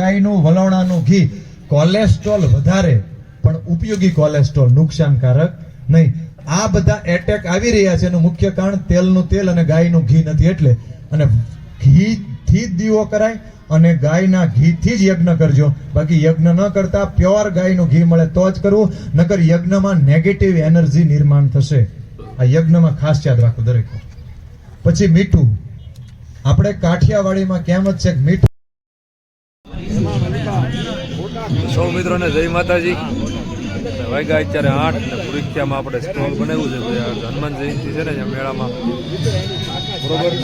ગાયનું, વલોણાનું ઘી. કોલેસ્ટ્રોલ વધારે, પણ ઉપયોગી કોલેસ્ટ્રોલ નુકસાનકારક નહીં. આ બધા એટેક આવી રહ્યા છે. એનું મુખ્ય કારણ તેલનું તેલ અને ગાયનું ઘી નથી એટલે. અને ઘી થી જ દીવો કરાય અને ગાયના ઘીથી જ યજ્ઞ કરજો. બાકી યજ્ઞ ન કરતા પ્યોર ગાયનું ઘી મળે તો જ કરવું. નકર યજ્ઞમાં નેગેટિવ એનર્જી નિર્માણ થશે. આ યજ્ઞમાં ખાસ યાદ રાખો દરેક. પછી મીઠું. આપણે કાઠિયાવાડીમાં કેમ જ છે મીઠું સૌ મિત્રોને જય માતાજી. વાગ્યા અત્યારે આઠ ને પુરીક્ષામાં આપણે સ્ટોલ બનાવ્યું છે. ભાઈ હનુમાન જયંતિ છે ને મેળામાં. બરોબર?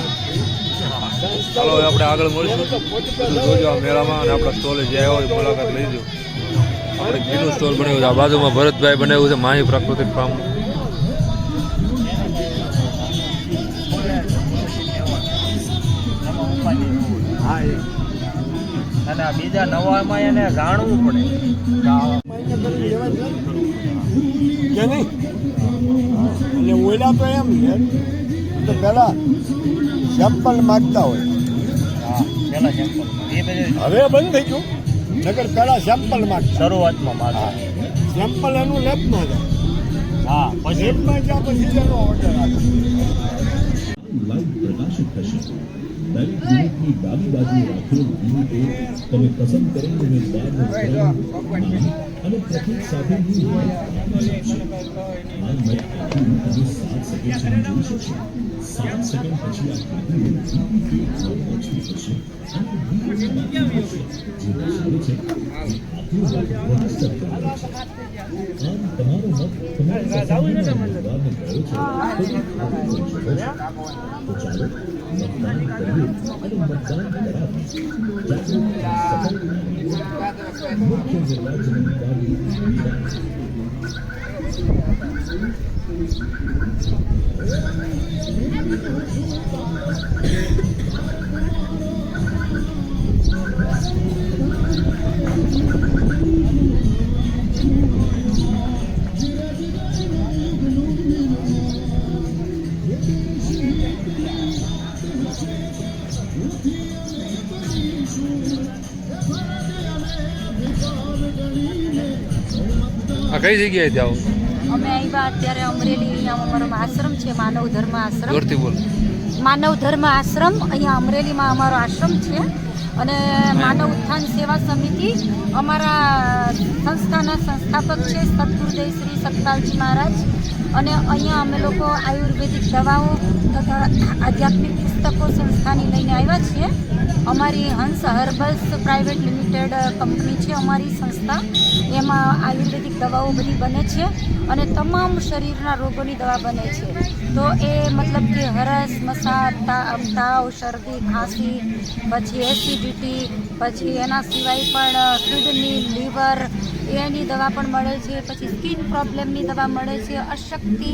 ચાલો આપણે આગળ મળીશું. જોજો આ મેળામાં અને આપણા સ્ટોલે જે આવ્યો હોય મુલાકાત લઈજો આપણે ઘીનું સ્ટોલ બનાવ્યું છે. આ બાજુમાં ભરતભાઈ બનાવ્યું છે, માહી પ્રાકૃતિક ફાર્મ. અને આ બીજા નવામાં એને જાણવું પડે. કે નહીં? અને ઓલા તો એમ છે. તો પેલા સેમ્પલ માગતા હોય. હા પેલા સેમ્પલ એ હવે બંધ થઈ ગયું. નગર પેલા સેમ્પલ માગતા. શરૂઆતમાં મારા સેમ્પલ એનું લેબમાં જાય. હા પછી? લેબમાં જ્યાં પછી જેનો ઓર્ડર આવે. લાઈવ પ્રકાશિત થશે દરેક યુનિટની ડાબી બાજુ રાખેલ યુનિટે તમે પસંદ કરેલ ઉમેદવારનો અને પ્રતીક સાથેની હાલ મેં આખી તમે સાત સેકન્ડ જોઈ શકશો સાત સેકન્ડ પછી આ કઈ જગ્યાએ જાઓ? અમે આવ્યા અત્યારે અમરેલી અહીંયા અમારો આશ્રમ છે માનવ ધર્મ આશ્રમ. માનવ ધર્મ આશ્રમ અહીંયા અમરેલીમાં અમારો આશ્રમ છે અને માનવ ઉત્થાન સેવા સમિતિ અમારા સંસ્થાના સંસ્થાપક છે સદગુરુદેવ શ્રી સતપાલજી મહારાજ. અને અહીંયા અમે લોકો આયુર્વેદિક દવાઓ તથા આધ્યાત્મિક પુસ્તકો સંસ્થાની લઈને આવ્યા છીએ. અમારી Hans herbals private limited company છે અમારી સંસ્થા. એમાં આયુર્વેદિક દવાઓ બધી બને છે અને તમામ શરીરના રોગોની દવા બને છે. તો એ મતલબ કે હરસ, મસાજ તાવ, શરદી, ખાંસી, પછી એસિડિટી પછી એના સિવાય પણ કિડની લીવર એની દવા પણ મળે છે, પછી સ્કિન પ્રોબ્લેમની દવા મળે છે. અશક્તિ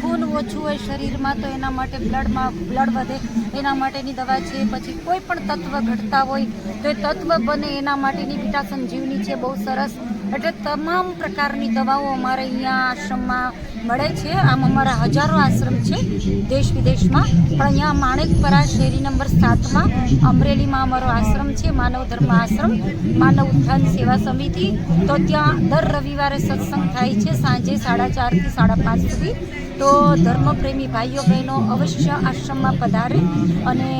ખૂન ઓછું હોય શરીરમાં તો એના માટે બ્લડમાં બ્લડ વધે, એના માટેની દવા છે. પછી કોઈ પણ તત્વ ઘટતા હોય તો એ તત્વ બને એના માટેની બીટા સંજીવની છે, બહુ સરસ. એટલે તમામ પ્રકારની દવાઓ અમારે અહીંયા આશ્રમમાં મળે છે. આમ અમારા હજારો આશ્રમ છે દેશ વિદેશમાં. પણ અહીંયા માણેકપરા શેરી નંબર સાતમાં અમરેલીમાં અમારો આશ્રમ છે, માનવ ધર્મ આશ્રમ, માનવ ઉત્થાન સેવા સમિતિ. તો ત્યાં દર રવિવારે સત્સંગ થાય છે, સાંજે સાડા ચારથી સાડા પાંચ સુધી. તો ધર્મપ્રેમી ભાઈઓ, બહેનો અવશ્ય આશ્રમમાં પધારે અને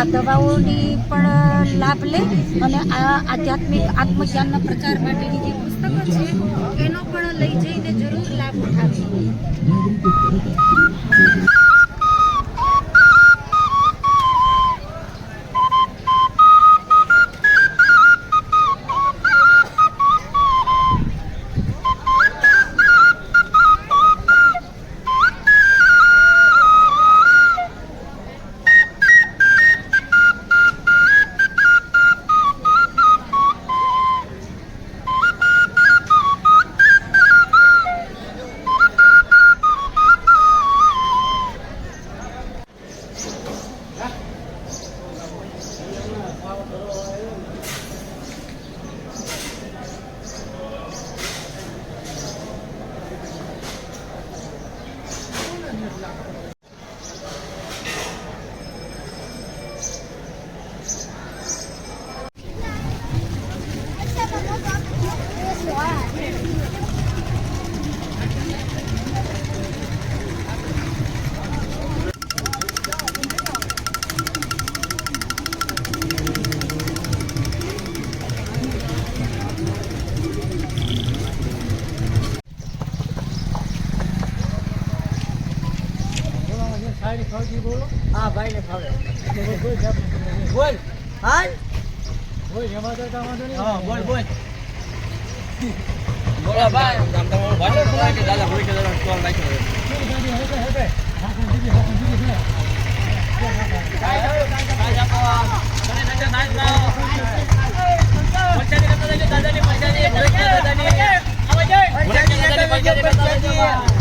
આ દવાઓની પણ લાભ લે અને આ આધ્યાત્મિક આત્મજ્ઞાનના પ્રચાર માટેની જે પુસ્તકો છે, એનો પણ લઈ જઈને જરૂર લાભ ઉઠાવે. Lord. જી બોલો હા ભાઈને ફાવે બોલ હાલ બોલ જમા તો તમારો નહીં હા બોલ બોલ બોલા ભાઈ આમ તમારો ભાઈ બોલા કે દાદા હોય કે દાદા કોલ રાખ્યો હે હે હે હા દીદી હા દીદી હા દાદાની દાદાની દાદાની દાદાની